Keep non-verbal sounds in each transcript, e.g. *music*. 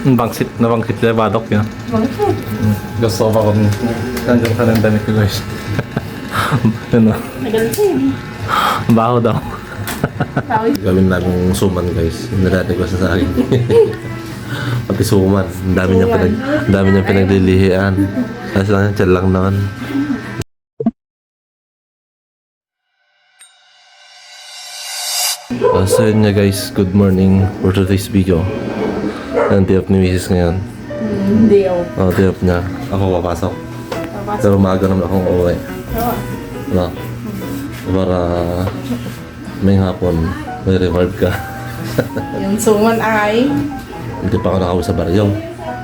Bangsit na bangsit sa badok yun. Bakit? Gusto ko pa kung nandiyan ka ng damit *laughs* ko guys. Yun o. Tagal siya eh. Baho daw. Gawin namin suman guys. Nilate ko sa akin. *laughs* Pati suman. Ang dami niya pinag, ang dami niya pinaglilihian. Kasi lang yan, lang naman. Uh, so yun nga guys, good morning for today's video. Ang off ni Mrs. ngayon. Hindi ako. Oh, off niya. Ako papasok. Papasok. Pero maaga naman akong uuwi. Oo. No? Para may hapon, may reward ka. *laughs* Yung suman ay... Hindi pa ako nakauwi sa baryo.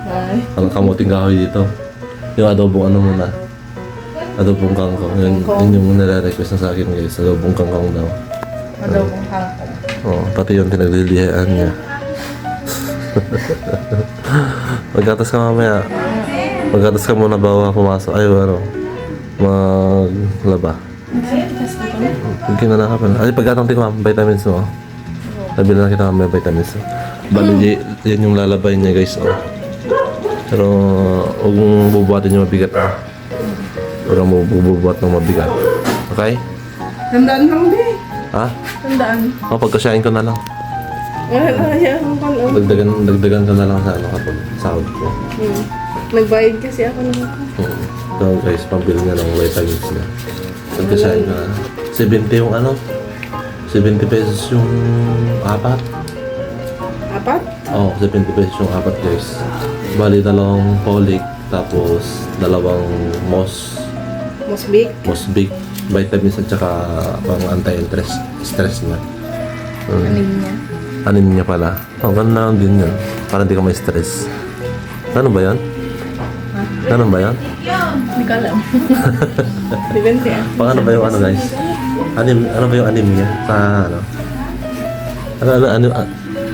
Ay. Ang kamuting kahoy dito. Yung adobong ano muna. Adobong kangkong. Yun, Kangkong. yun yung nare-request na sa akin guys. Adobong kangkong daw. Adobong hangkong. Oo, pati yung pinaglilihaan niya. Magkatas ka mamaya. Magkatas ka muna bago ka pumasok. Ay, ano. Maglaba. Hindi na nakapin. Ay, pagkatang tingnan, vitamins mo. Sabi na kita may vitamins mo. Bali, y- yan yung lalabay niya guys. Oh. Pero, huwag mong bubuhatin yung mabigat. Ah. Huwag mo bubuhat ng mabigat. Okay? Tandaan lang din. Ha? Tandaan. O, pagkasyahin ko na lang. Wala na siya akong palo. Dagdagan, dagdagan ka na lang sa ano kapag sahod ko. Hmm. Nagbayad kasi ako ng Hmm. So guys, pambili nga ng vitamins niya. Pagkasyahin ka na. 70 yung ano? 70 pesos yung apat? apat. Oo, oh, 70 pesos yung apat guys. Bali dalawang folic, tapos dalawang moss, Mosbik. moss big, vitamins at saka pang anti-stress stress niya. Hmm. Aning niya. Anim niya pala. Oh, ganun na lang din yun. Para hindi ka may stress. Ano ba yan? Ganun ba yan? Hindi ko alam. Depende ah. Pang ano ba yung ano guys? Anim, ano ba yung anim niya? Sa ano? Ano, ano, ano, ah,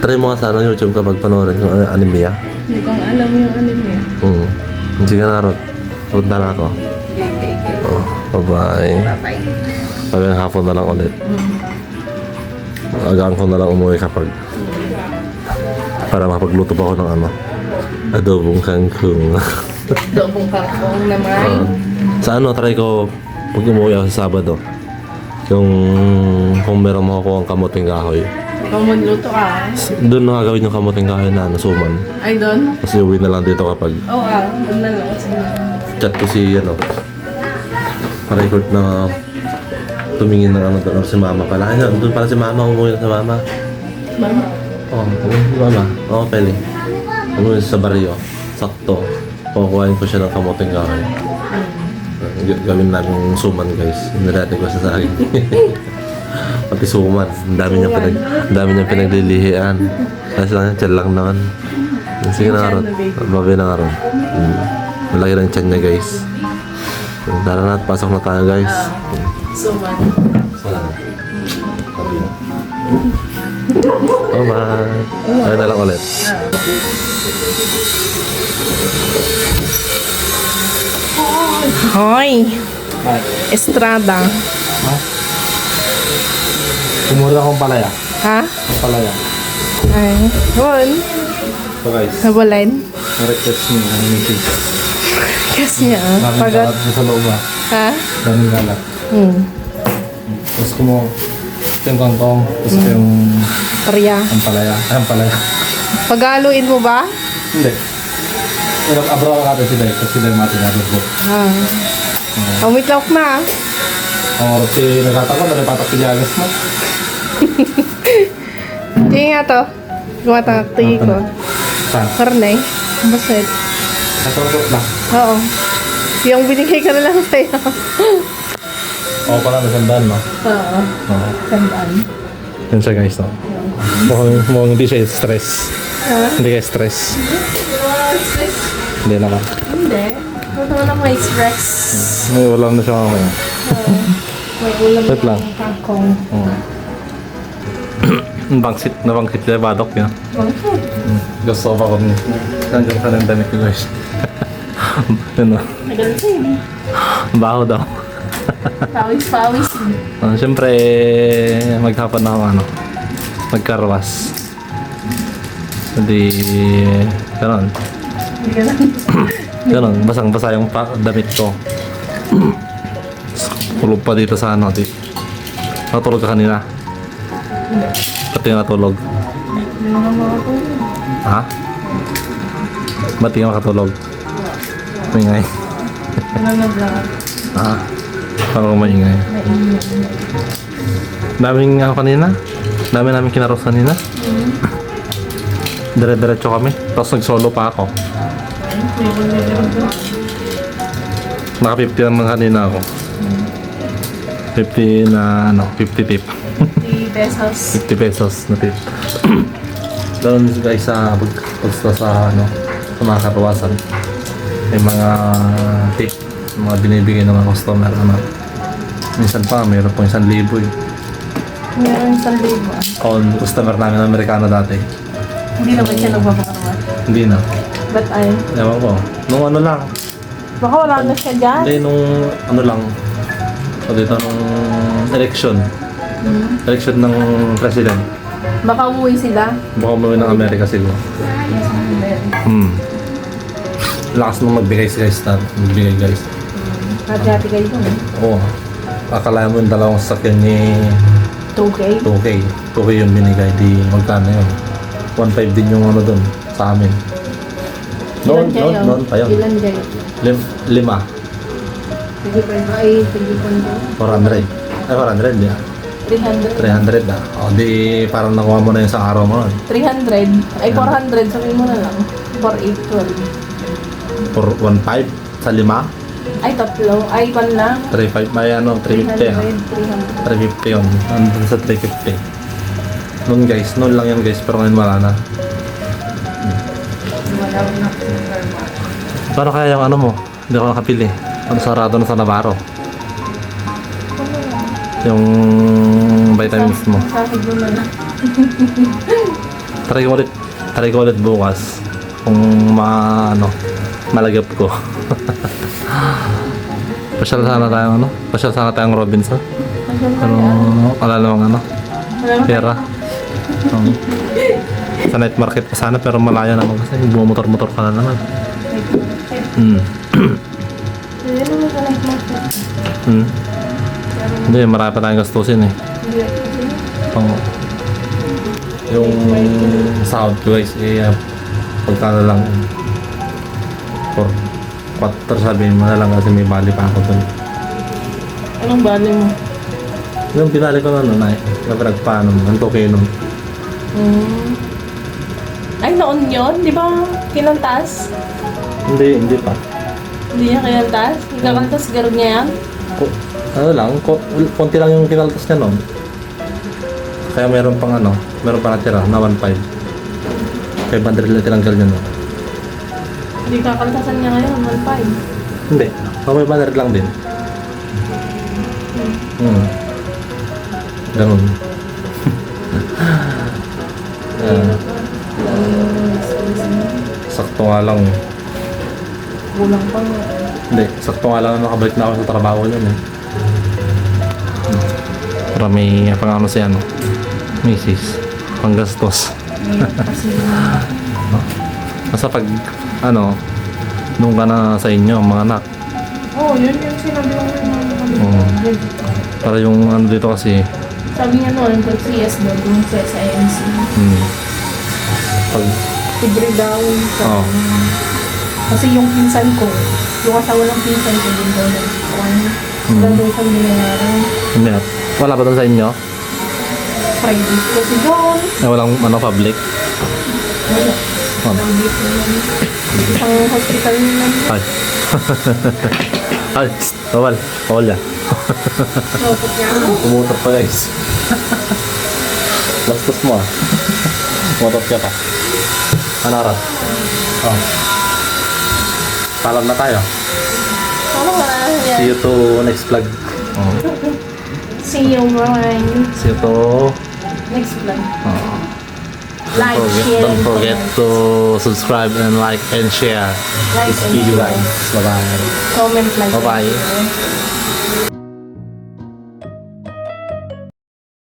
try mo nga sa ano, YouTube kapag panoorin yung ano, anim niya. Hindi ko nga alam yung anim niya. Hmm. Ka na ron. Punta na ako. Oh, bye-bye. Bye. Sabi hapon na lang ulit. Agaan ko na lang umuwi kapag para makapagluto pa ako ng ano adobong kangkong. *laughs* Adobong kangkong naman. sa ano, try ko pag umuwi ako sa Sabado. Yung kung meron makukuha ang kamuting kahoy. Ikaw magluto ka. Doon na gagawin yung kamuting kahoy na nasuman. Ay, doon? Kasi uwi na lang dito kapag Oo ah. Doon na lang. Chat ko si ano record na tumingin ng ano doon si mama pala. Ay, doon pala si mama, umuwi na si mama. Mama. Oo, oh, si mama. Oo, pwede. Umuwi sa baryo. Sakto. Kukuhain ko siya ng kamuting kahoy. G- gawin namin suman guys. Nilate ko sa akin. *laughs* Pati suman. Ang dami niya pinag, ang dami niya pinaglilihian. Kasi lang yan, tiyan lang naman. Sige na nga ron. Babi na nga ron. Hmm. Malaki ng tiyan niya guys. Tara na at pasok na tayo guys. Suman. Na. Oh, bye. Ayun na lang ulit. Hoy! Estrada. Kumura akong palaya. Ha? Ang palaya. Ay. Hon. So guys, Nabulan. na-request niyo ang message. *laughs* Kasi nga. ah, Pagod. sa loob ah. Ha? Daming galat. Hmm. Ko mo, yung kangkong, tapos ko yung Parya. ang palaya. Ay, ang palaya. Paghaluin mo ba? Hindi. Pero abro ka natin sila, kasi sila yung mga tinabot ko. Ha. Umitlok na. ah. Ang oras si nagtatakot, na *laughs* napatak piliagas mo. Hindi nga to. Gumatangak ko. Saan? Karne. Basit. Natatakot lang. Oo. Yung binigay ka na lang sa'yo. *laughs* Oo pala, nasandaan no? Oo. Oo. Tandaan. Yan siya guys no? Mukhang, mukhang hindi siya stress. Ha? Hindi kayo stress. Hindi naman. Hindi. Ito naman may stress. May wala na siya mamaya. May ulam Wait lang. ng kangkong. Oo. *clears throat* bangsit na bangsit sa badok yun. Bakit? Gusto ko pa kung nandiyan ka ng damit ko guys. *laughs* Yun o. Tagal siya eh. Baho daw. Pawis-pawis. Uh, Siyempre, maghapon na ako ano, magkarwas. Hindi, Ganon. Ganon. Basang-basa yung pa- damit ko. Tulog pa dito sa ano. Di. Natulog ka kanina. Pati natulog. Ha? Ba't di ka makatulog? Maingay. Nanonood lang ako. Ah. Parang maingay. Daming ano kanina? Dami namin kinaros kanina. Dire-diretso kami. Tapos nag-solo pa ako. Naka 50 naman kanina ako. 50 na ano, 50 tip. 50 pesos. *laughs* 50 pesos na tip. Doon guys sa pag sa ano, sa mga katawasan. May mga tip, mga binibigay ng mga customer ano. Minsan pa, mayroon pang isang libo eh. Meron isang libo. On customer namin Amerikano dati. Hindi naman siya nagpapakaroon. Hindi na. But ay, Ewan ko. Nung ano lang. baka wala na siya dyan. Hindi, nung ano lang. O dito, nung election. Hmm. Election ng president. Baka umuwi sila. Baka umuwi ng Amerika meron. Hmm. Lakas nung magbigay si guys na. Magbigay guys. Hati-hati kayo dun eh. Oo. Akala mo yung dalawang sasakyan ni 2K. 2K. 2K yung binigay. Di magkano yun. 1.5 din yung ano dun sa amin. Noon, Ilan noon, kayo? noon pa yun. Ilan kayo? Lim, lima. Sige pa yun. Ay, sige pa yun. 400. Ay, 400 di ah. 300. 300 ah. O di parang nakuha mo na yung sa araw mo nun. 300. Ay, 400. Sabihin mo na lang. 4, 8, 12. For 1.5 sa lima. Ay, tatlo. Ay, pan lang. 3.5 may ano, 350 ah. 300. 350 yun. Nandun sa 350. Noon guys, noon lang yan guys, pero ngayon wala na. Wala na. Paano kaya yung ano mo? Hindi ako nakapili. Ano sarado na sa Navarro? Yung vitamins mo. Na. Try ko ulit, try ko ulit bukas. Kung ma, ano, malagap ko. *laughs* Pasyal sana tayo ano? Pasyal sana tayong Robinson. Pero, wala namang ano, pera. Um, sa night market pa sana pero malayo naman kasi bumotor-motor ka na naman. Hmm. Hindi. Hmm. Hindi, marami pa tayong gastusin eh. Pang yung sahod ko guys, eh, uh, pagkano lang for 4 sabihin mo na lang kasi may bali pa ako dun. Anong bali mo? Yung binali ko na nun ay, na pinagpaano ang nun. Hmm. Ay, noon yun? Di ba kinantas? Hindi, hindi pa. Hindi niya kinantas? Nagkakantas garo niya yan? Ko, ano lang, ko, konti lang yung kinaltas niya nun. Kaya meron pang ano, meron pa natira na 1.5. 500 lang tinanggal niya nun. Hindi kakaltasan niya ngayon, 1.5. Hindi, oh, 500 lang din. Hmm. Ganun. *laughs* Ah, sakto nga lang. Kulang pa nga. Hindi, sakto nga lang na nakabalik na ako sa trabaho yun eh. Hmm. Para may pang ano si ano, misis, panggastos. Kasi *laughs* Basta pag, ano, nung ka na sa inyo, mga anak. Oo, oh, yun yung sinabi ko ng mga Oo. Para yung ano dito kasi, Sabi niya noon, pag CS daw, dun sa SIMC. hmm, pag, Libre daw. Sabi Oo. Kasi yung pinsan ko, yung asawa ng pinsan ko, din daw ng. Hmm. Wala daw siyang binayaran. hindi, wala ba doon sa inyo? Private kasi doon. Na walang ano, public? Wala. Oh. Ang dito. Isang hospital naman. Ay. Ay, bawal. Bawal yan. Umutot pa guys. Bastos mo ah. Umutot ka pa. Oras? Oh. Paalam na tayo. Ano ba yan? See you to next vlog. Oh. See you, bye. See you to... Next vlog. Oh. Like, Don't forget, share, don't forget to subscribe and like and share Like this video guys. Bye-bye. Comment, like, Bye-bye.